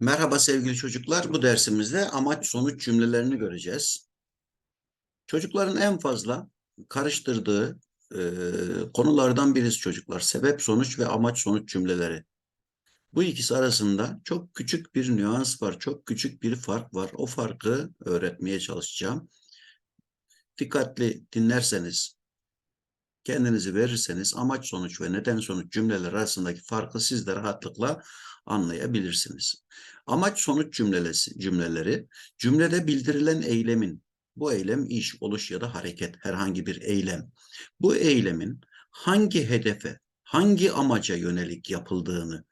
Merhaba sevgili çocuklar. Bu dersimizde amaç sonuç cümlelerini göreceğiz. Çocukların en fazla karıştırdığı e, konulardan birisi çocuklar. Sebep sonuç ve amaç sonuç cümleleri. Bu ikisi arasında çok küçük bir nüans var, çok küçük bir fark var. O farkı öğretmeye çalışacağım. Dikkatli dinlerseniz, kendinizi verirseniz amaç sonuç ve neden sonuç cümleler arasındaki farkı siz de rahatlıkla anlayabilirsiniz. Amaç sonuç cümlesi, cümleleri cümlede bildirilen eylemin bu eylem iş, oluş ya da hareket herhangi bir eylem. Bu eylemin hangi hedefe, hangi amaca yönelik yapıldığını,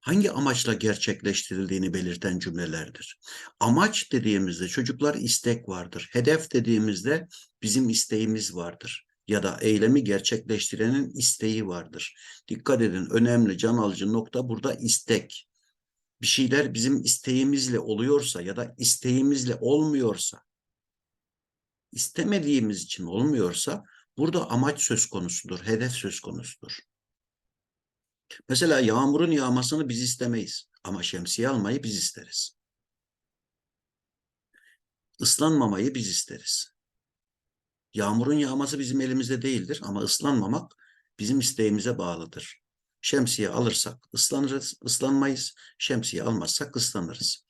hangi amaçla gerçekleştirildiğini belirten cümlelerdir. Amaç dediğimizde çocuklar istek vardır. Hedef dediğimizde bizim isteğimiz vardır ya da eylemi gerçekleştirenin isteği vardır. Dikkat edin önemli can alıcı nokta burada istek. Bir şeyler bizim isteğimizle oluyorsa ya da isteğimizle olmuyorsa, istemediğimiz için olmuyorsa burada amaç söz konusudur, hedef söz konusudur. Mesela yağmurun yağmasını biz istemeyiz ama şemsiye almayı biz isteriz. Islanmamayı biz isteriz. Yağmurun yağması bizim elimizde değildir ama ıslanmamak bizim isteğimize bağlıdır. Şemsiye alırsak ıslanırız, ıslanmayız. Şemsiye almazsak ıslanırız.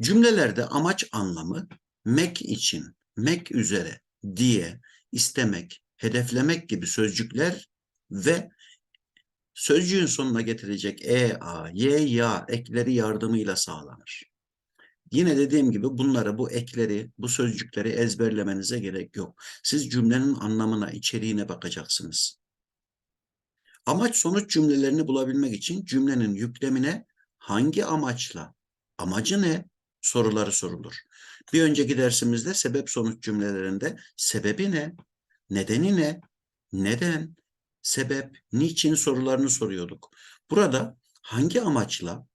Cümlelerde amaç anlamı mek için, mek üzere, diye, istemek, hedeflemek gibi sözcükler ve sözcüğün sonuna getirecek e, a, y, ya ekleri yardımıyla sağlanır. Yine dediğim gibi bunları, bu ekleri, bu sözcükleri ezberlemenize gerek yok. Siz cümlenin anlamına, içeriğine bakacaksınız. Amaç sonuç cümlelerini bulabilmek için cümlenin yüklemine hangi amaçla, amacı ne soruları sorulur. Bir önceki dersimizde sebep sonuç cümlelerinde sebebi ne, nedeni ne, neden, sebep, niçin sorularını soruyorduk. Burada hangi amaçla,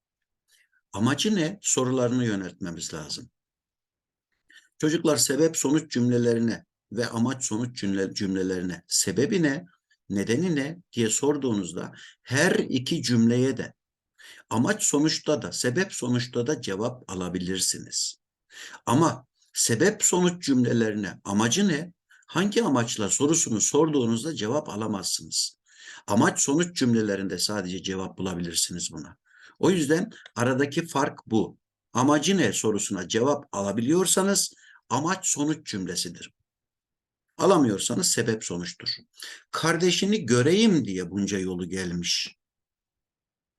amacı ne sorularını yöneltmemiz lazım. Çocuklar sebep sonuç cümlelerine ve amaç sonuç cümle, cümlelerine sebebi ne, nedeni ne diye sorduğunuzda her iki cümleye de amaç sonuçta da sebep sonuçta da cevap alabilirsiniz. Ama sebep sonuç cümlelerine amacı ne, hangi amaçla sorusunu sorduğunuzda cevap alamazsınız. Amaç sonuç cümlelerinde sadece cevap bulabilirsiniz buna. O yüzden aradaki fark bu. Amacı ne sorusuna cevap alabiliyorsanız amaç sonuç cümlesidir. Alamıyorsanız sebep sonuçtur. Kardeşini göreyim diye bunca yolu gelmiş.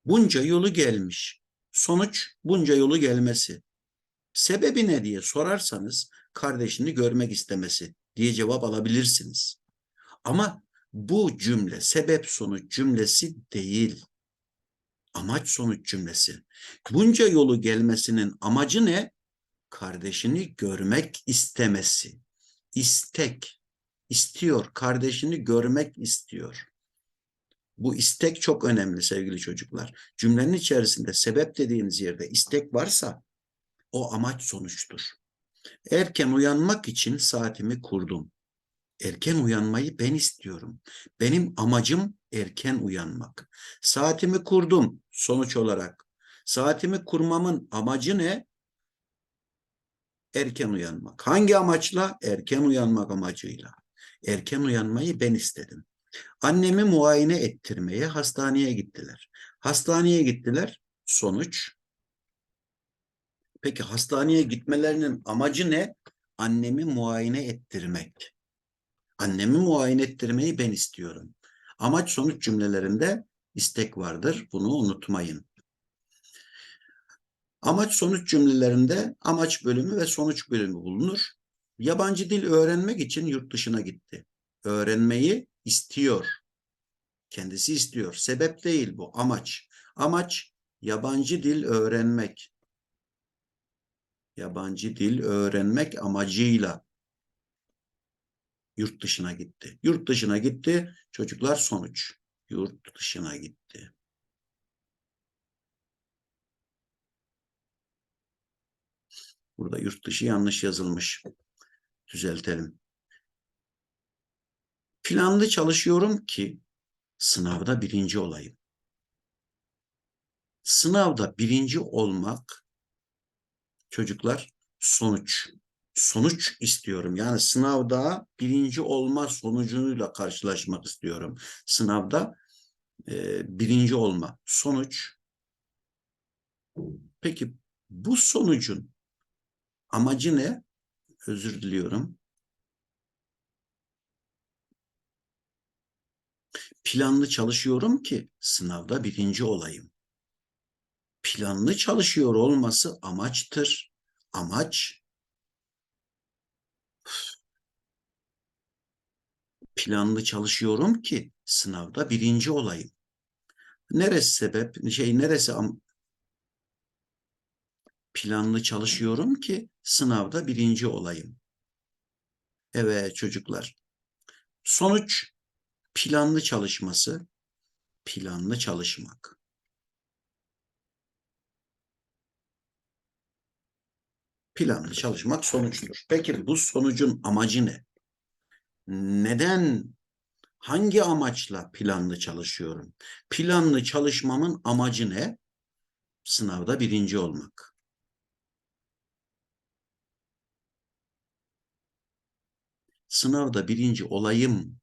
Bunca yolu gelmiş. Sonuç bunca yolu gelmesi. Sebebi ne diye sorarsanız kardeşini görmek istemesi diye cevap alabilirsiniz. Ama bu cümle sebep sonuç cümlesi değil. Amaç sonuç cümlesi. Bunca yolu gelmesinin amacı ne? Kardeşini görmek istemesi. İstek istiyor, kardeşini görmek istiyor. Bu istek çok önemli sevgili çocuklar. Cümlenin içerisinde sebep dediğiniz yerde istek varsa o amaç sonuçtur. Erken uyanmak için saatimi kurdum. Erken uyanmayı ben istiyorum. Benim amacım erken uyanmak. Saatimi kurdum sonuç olarak. Saatimi kurmamın amacı ne? Erken uyanmak. Hangi amaçla? Erken uyanmak amacıyla. Erken uyanmayı ben istedim. Annemi muayene ettirmeye hastaneye gittiler. Hastaneye gittiler. Sonuç. Peki hastaneye gitmelerinin amacı ne? Annemi muayene ettirmek. Annemi muayene ettirmeyi ben istiyorum. Amaç sonuç cümlelerinde istek vardır. Bunu unutmayın. Amaç sonuç cümlelerinde amaç bölümü ve sonuç bölümü bulunur. Yabancı dil öğrenmek için yurt dışına gitti. Öğrenmeyi istiyor. Kendisi istiyor. Sebep değil bu, amaç. Amaç yabancı dil öğrenmek. Yabancı dil öğrenmek amacıyla yurt dışına gitti. Yurt dışına gitti, çocuklar sonuç. Yurt dışına gitti. Burada yurt dışı yanlış yazılmış. Düzeltelim. Planlı çalışıyorum ki sınavda birinci olayım. Sınavda birinci olmak çocuklar sonuç. Sonuç istiyorum. Yani sınavda birinci olma sonucuyla karşılaşmak istiyorum. Sınavda e, birinci olma sonuç. Peki bu sonucun amacı ne? Özür diliyorum. Planlı çalışıyorum ki sınavda birinci olayım. Planlı çalışıyor olması amaçtır. Amaç planlı çalışıyorum ki sınavda birinci olayım. Neresi sebep? Şey neresi planlı çalışıyorum ki sınavda birinci olayım. Evet çocuklar. Sonuç planlı çalışması, planlı çalışmak. Planlı çalışmak sonuçtur. Peki bu sonucun amacı ne? Neden, hangi amaçla planlı çalışıyorum? Planlı çalışmamın amacı ne? Sınavda birinci olmak. Sınavda birinci olayım.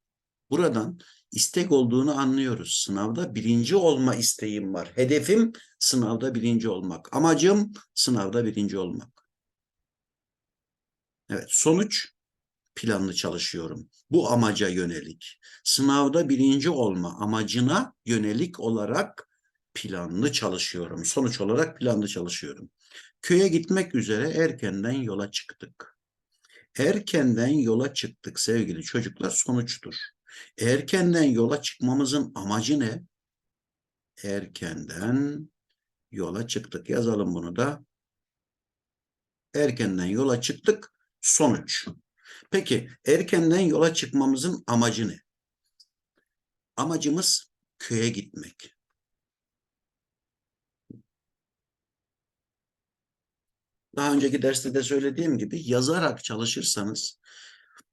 Buradan istek olduğunu anlıyoruz. Sınavda birinci olma isteğim var. Hedefim sınavda birinci olmak. Amacım sınavda birinci olmak. Evet, sonuç planlı çalışıyorum. Bu amaca yönelik. Sınavda birinci olma amacına yönelik olarak planlı çalışıyorum. Sonuç olarak planlı çalışıyorum. Köye gitmek üzere erkenden yola çıktık. Erkenden yola çıktık sevgili çocuklar sonuçtur. Erkenden yola çıkmamızın amacı ne? Erkenden yola çıktık. Yazalım bunu da. Erkenden yola çıktık. Sonuç. Peki erkenden yola çıkmamızın amacı ne? Amacımız köye gitmek. Daha önceki derste de söylediğim gibi yazarak çalışırsanız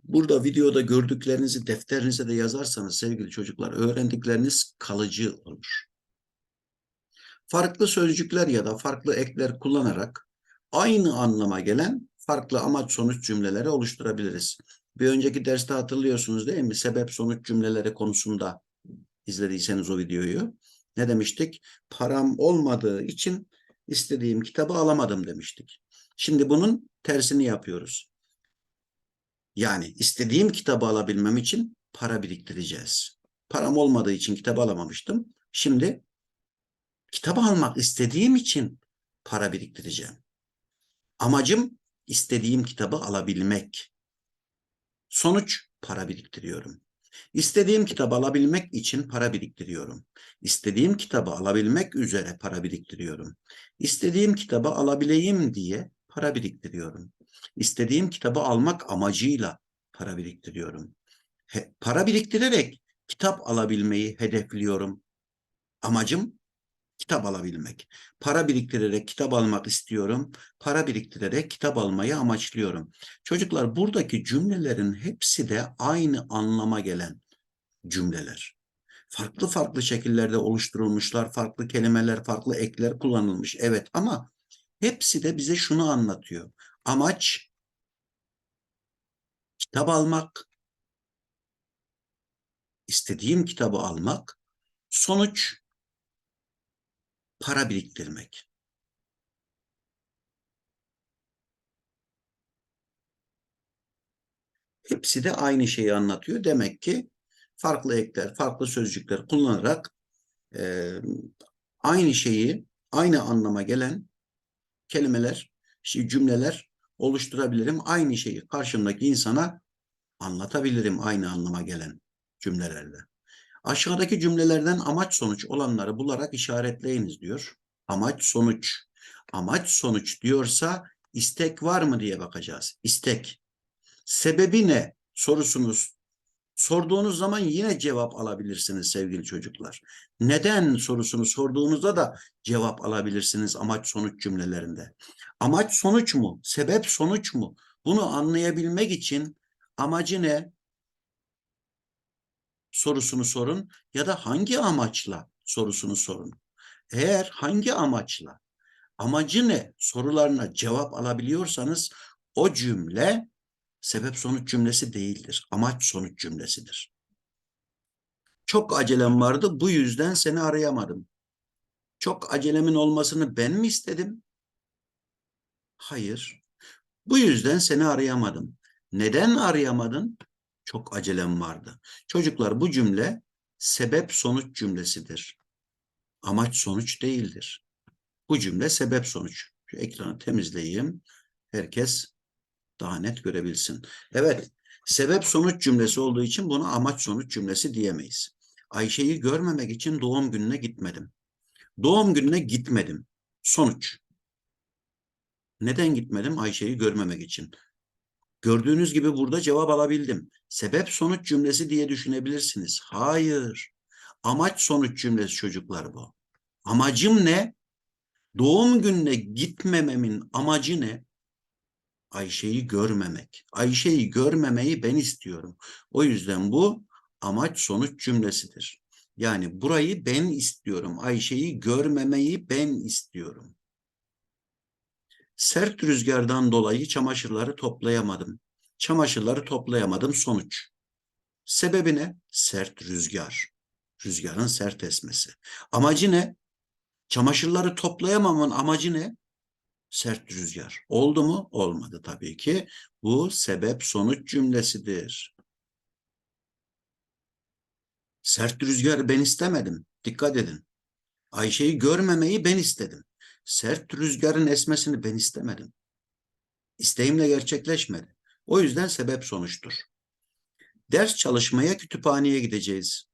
burada videoda gördüklerinizi defterinize de yazarsanız sevgili çocuklar öğrendikleriniz kalıcı olur. Farklı sözcükler ya da farklı ekler kullanarak aynı anlama gelen farklı amaç sonuç cümleleri oluşturabiliriz. Bir önceki derste hatırlıyorsunuz değil mi? Sebep sonuç cümleleri konusunda izlediyseniz o videoyu. Ne demiştik? Param olmadığı için istediğim kitabı alamadım demiştik. Şimdi bunun tersini yapıyoruz. Yani istediğim kitabı alabilmem için para biriktireceğiz. Param olmadığı için kitabı alamamıştım. Şimdi kitabı almak istediğim için para biriktireceğim. Amacım istediğim kitabı alabilmek. Sonuç para biriktiriyorum. İstediğim kitabı alabilmek için para biriktiriyorum. İstediğim kitabı alabilmek üzere para biriktiriyorum. İstediğim kitabı alabileyim diye para biriktiriyorum. İstediğim kitabı almak amacıyla para biriktiriyorum. He, para biriktirerek kitap alabilmeyi hedefliyorum. Amacım kitap alabilmek. Para biriktirerek kitap almak istiyorum. Para biriktirerek kitap almayı amaçlıyorum. Çocuklar buradaki cümlelerin hepsi de aynı anlama gelen cümleler. Farklı farklı şekillerde oluşturulmuşlar, farklı kelimeler, farklı ekler kullanılmış. Evet ama hepsi de bize şunu anlatıyor. Amaç kitap almak, istediğim kitabı almak, sonuç para biriktirmek. Hepsi de aynı şeyi anlatıyor. Demek ki farklı ekler, farklı sözcükler kullanarak e, aynı şeyi, aynı anlama gelen kelimeler, şey, cümleler oluşturabilirim. Aynı şeyi karşımdaki insana anlatabilirim aynı anlama gelen cümlelerle. Aşağıdaki cümlelerden amaç sonuç olanları bularak işaretleyiniz diyor. Amaç sonuç. Amaç sonuç diyorsa istek var mı diye bakacağız. İstek. Sebebi ne sorusunuz sorduğunuz zaman yine cevap alabilirsiniz sevgili çocuklar. Neden sorusunu sorduğunuzda da cevap alabilirsiniz amaç sonuç cümlelerinde. Amaç sonuç mu? Sebep sonuç mu? Bunu anlayabilmek için amacı ne? Sorusunu sorun ya da hangi amaçla sorusunu sorun. Eğer hangi amaçla, amacı ne sorularına cevap alabiliyorsanız o cümle sebep sonuç cümlesi değildir. Amaç sonuç cümlesidir. Çok acelem vardı bu yüzden seni arayamadım. Çok acelemin olmasını ben mi istedim? Hayır. Bu yüzden seni arayamadım. Neden arayamadın? Çok acelem vardı. Çocuklar bu cümle sebep sonuç cümlesidir. Amaç sonuç değildir. Bu cümle sebep sonuç. Şu ekranı temizleyeyim. Herkes daha net görebilsin. Evet, sebep sonuç cümlesi olduğu için buna amaç sonuç cümlesi diyemeyiz. Ayşe'yi görmemek için doğum gününe gitmedim. Doğum gününe gitmedim. Sonuç. Neden gitmedim? Ayşe'yi görmemek için. Gördüğünüz gibi burada cevap alabildim. Sebep sonuç cümlesi diye düşünebilirsiniz. Hayır. Amaç sonuç cümlesi çocuklar bu. Amacım ne? Doğum gününe gitmememin amacı ne? Ayşe'yi görmemek. Ayşe'yi görmemeyi ben istiyorum. O yüzden bu amaç sonuç cümlesidir. Yani burayı ben istiyorum. Ayşe'yi görmemeyi ben istiyorum. Sert rüzgardan dolayı çamaşırları toplayamadım. Çamaşırları toplayamadım sonuç. Sebebi ne? Sert rüzgar. Rüzgarın sert esmesi. Amacı ne? Çamaşırları toplayamamın amacı ne? Sert rüzgar. Oldu mu? Olmadı tabii ki. Bu sebep sonuç cümlesidir. Sert rüzgar ben istemedim. Dikkat edin. Ayşe'yi görmemeyi ben istedim. Sert rüzgarın esmesini ben istemedim. İsteğimle gerçekleşmedi. O yüzden sebep sonuçtur. Ders çalışmaya kütüphaneye gideceğiz.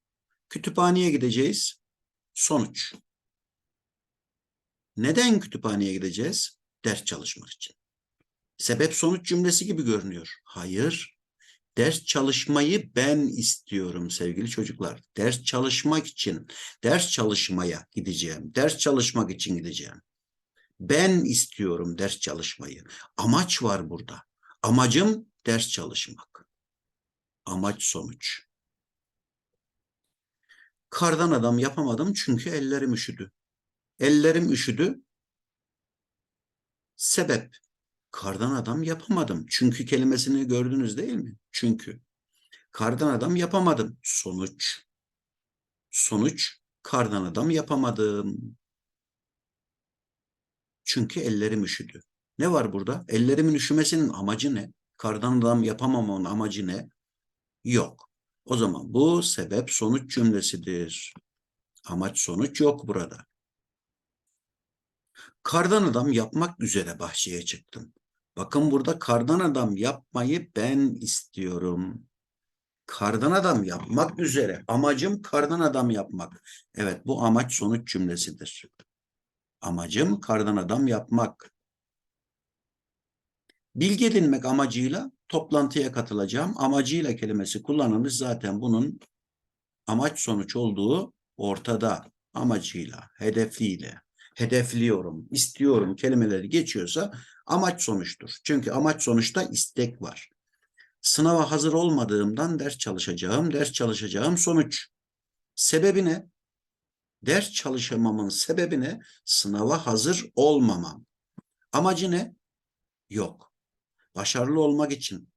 Kütüphaneye gideceğiz. Sonuç. Neden kütüphaneye gideceğiz? Ders çalışmak için. Sebep sonuç cümlesi gibi görünüyor. Hayır. Ders çalışmayı ben istiyorum sevgili çocuklar. Ders çalışmak için, ders çalışmaya gideceğim. Ders çalışmak için gideceğim. Ben istiyorum ders çalışmayı. Amaç var burada. Amacım ders çalışmak. Amaç sonuç. Kardan adam yapamadım çünkü ellerim üşüdü. Ellerim üşüdü. Sebep. Kardan adam yapamadım. Çünkü kelimesini gördünüz değil mi? Çünkü. Kardan adam yapamadım. Sonuç. Sonuç. Kardan adam yapamadım. Çünkü ellerim üşüdü. Ne var burada? Ellerimin üşümesinin amacı ne? Kardan adam yapamamamın amacı ne? Yok. O zaman bu sebep sonuç cümlesidir. Amaç sonuç yok burada. Kardan adam yapmak üzere bahçeye çıktım. Bakın burada kardan adam yapmayı ben istiyorum. Kardan adam yapmak üzere. Amacım kardan adam yapmak. Evet bu amaç sonuç cümlesidir. Amacım kardan adam yapmak. Bilgi edinmek amacıyla toplantıya katılacağım. Amacıyla kelimesi kullanılmış zaten bunun amaç sonuç olduğu ortada. Amacıyla, hedefliyle, hedefliyorum, istiyorum kelimeleri geçiyorsa amaç sonuçtur. Çünkü amaç sonuçta istek var. Sınava hazır olmadığımdan ders çalışacağım, ders çalışacağım sonuç. Sebebi ne? Ders çalışamamın sebebi ne? Sınava hazır olmamam. Amacı ne? Yok. Başarılı olmak için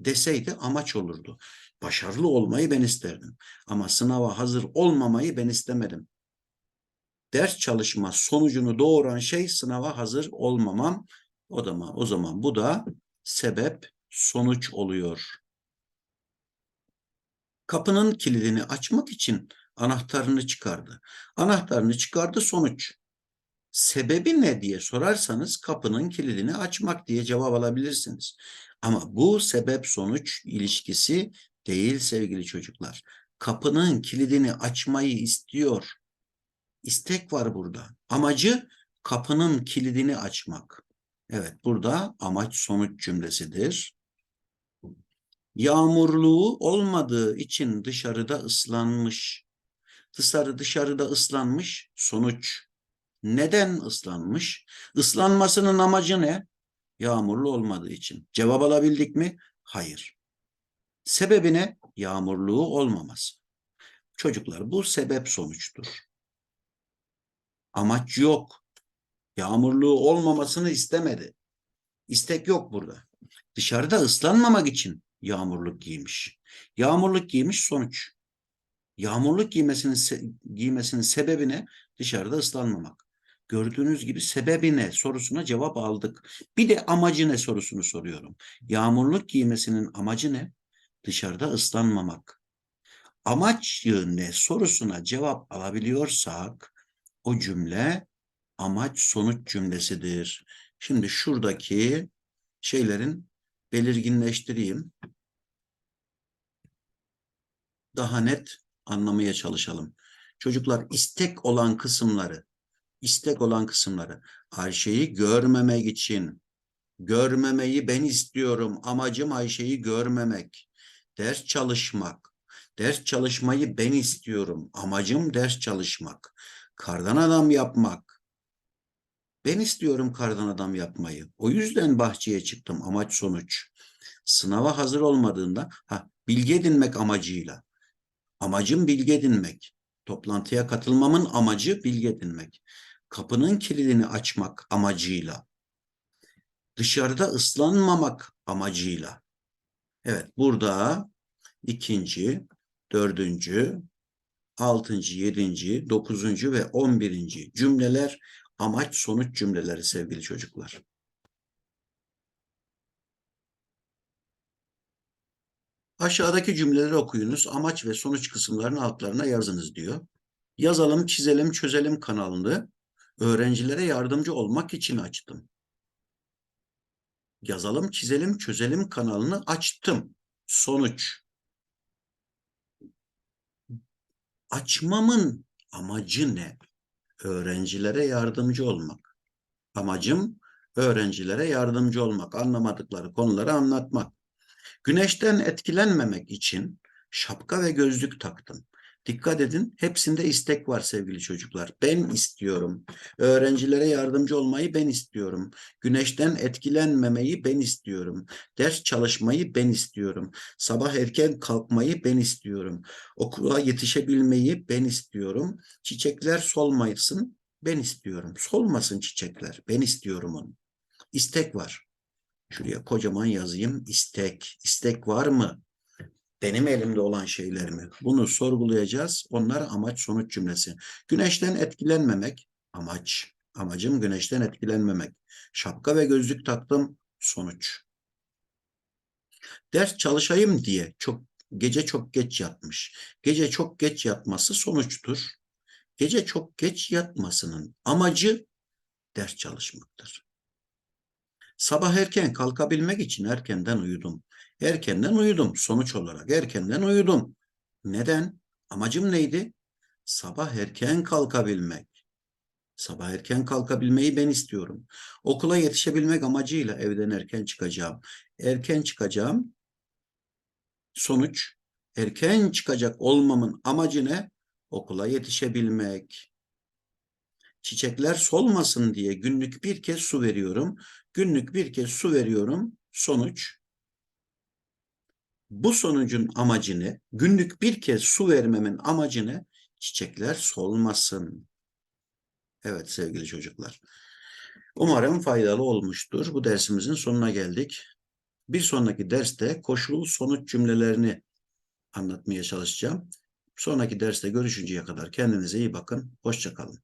deseydi amaç olurdu. Başarılı olmayı ben isterdim. Ama sınava hazır olmamayı ben istemedim. Ders çalışma sonucunu doğuran şey sınava hazır olmamam. O zaman o zaman bu da sebep sonuç oluyor. Kapının kilidini açmak için anahtarını çıkardı. Anahtarını çıkardı sonuç. Sebebi ne diye sorarsanız kapının kilidini açmak diye cevap alabilirsiniz. Ama bu sebep sonuç ilişkisi değil sevgili çocuklar. Kapının kilidini açmayı istiyor. İstek var burada. Amacı kapının kilidini açmak. Evet burada amaç sonuç cümlesidir. Yağmurluğu olmadığı için dışarıda ıslanmış. Dışarı dışarıda ıslanmış sonuç. Neden ıslanmış? Islanmasının amacı ne? Yağmurlu olmadığı için. Cevap alabildik mi? Hayır. Sebebi ne? Yağmurluğu olmaması. Çocuklar bu sebep sonuçtur. Amaç yok. Yağmurluğu olmamasını istemedi. İstek yok burada. Dışarıda ıslanmamak için yağmurluk giymiş. Yağmurluk giymiş sonuç. Yağmurluk giymesinin giymesinin sebebi ne? Dışarıda ıslanmamak. Gördüğünüz gibi sebebi ne sorusuna cevap aldık. Bir de amacı ne sorusunu soruyorum. Yağmurluk giymesinin amacı ne? Dışarıda ıslanmamak. Amacı ne sorusuna cevap alabiliyorsak o cümle amaç sonuç cümlesidir. Şimdi şuradaki şeylerin belirginleştireyim. Daha net anlamaya çalışalım. Çocuklar istek olan kısımları, istek olan kısımları Ayşe'yi görmemek için görmemeyi ben istiyorum. Amacım Ayşe'yi görmemek. Ders çalışmak. Ders çalışmayı ben istiyorum. Amacım ders çalışmak. Kardan adam yapmak. Ben istiyorum kardan adam yapmayı. O yüzden bahçeye çıktım amaç sonuç. Sınava hazır olmadığında ha bilgi edinmek amacıyla. Amacım bilgi edinmek. Toplantıya katılmamın amacı bilgi edinmek. Kapının kilidini açmak amacıyla. Dışarıda ıslanmamak amacıyla. Evet burada ikinci, dördüncü, altıncı, yedinci, dokuzuncu ve on birinci cümleler amaç sonuç cümleleri sevgili çocuklar. Aşağıdaki cümleleri okuyunuz. Amaç ve sonuç kısımlarını altlarına yazınız diyor. Yazalım, çizelim, çözelim kanalını öğrencilere yardımcı olmak için açtım. Yazalım, çizelim, çözelim kanalını açtım. Sonuç. Açmamın amacı ne? Öğrencilere yardımcı olmak. Amacım öğrencilere yardımcı olmak, anlamadıkları konuları anlatmak. Güneşten etkilenmemek için şapka ve gözlük taktım. Dikkat edin, hepsinde istek var sevgili çocuklar. Ben istiyorum. Öğrencilere yardımcı olmayı ben istiyorum. Güneşten etkilenmemeyi ben istiyorum. Ders çalışmayı ben istiyorum. Sabah erken kalkmayı ben istiyorum. Okula yetişebilmeyi ben istiyorum. Çiçekler solmayısın ben istiyorum. Solmasın çiçekler. Ben istiyorum onu. İstek var. Şuraya kocaman yazayım. İstek. İstek var mı? Benim elimde olan şeyler mi? Bunu sorgulayacağız. Onlar amaç sonuç cümlesi. Güneşten etkilenmemek amaç. Amacım güneşten etkilenmemek. Şapka ve gözlük taktım sonuç. Ders çalışayım diye çok gece çok geç yatmış. Gece çok geç yatması sonuçtur. Gece çok geç yatmasının amacı ders çalışmaktır. Sabah erken kalkabilmek için erkenden uyudum. Erkenden uyudum. Sonuç olarak erkenden uyudum. Neden? Amacım neydi? Sabah erken kalkabilmek. Sabah erken kalkabilmeyi ben istiyorum. Okula yetişebilmek amacıyla evden erken çıkacağım. Erken çıkacağım. Sonuç erken çıkacak olmamın amacı ne? Okula yetişebilmek. Çiçekler solmasın diye günlük bir kez su veriyorum. Günlük bir kez su veriyorum. Sonuç bu sonucun amacı ne? Günlük bir kez su vermemin amacı ne? Çiçekler solmasın. Evet sevgili çocuklar. Umarım faydalı olmuştur. Bu dersimizin sonuna geldik. Bir sonraki derste koşul sonuç cümlelerini anlatmaya çalışacağım. Sonraki derste görüşünceye kadar kendinize iyi bakın. Hoşçakalın.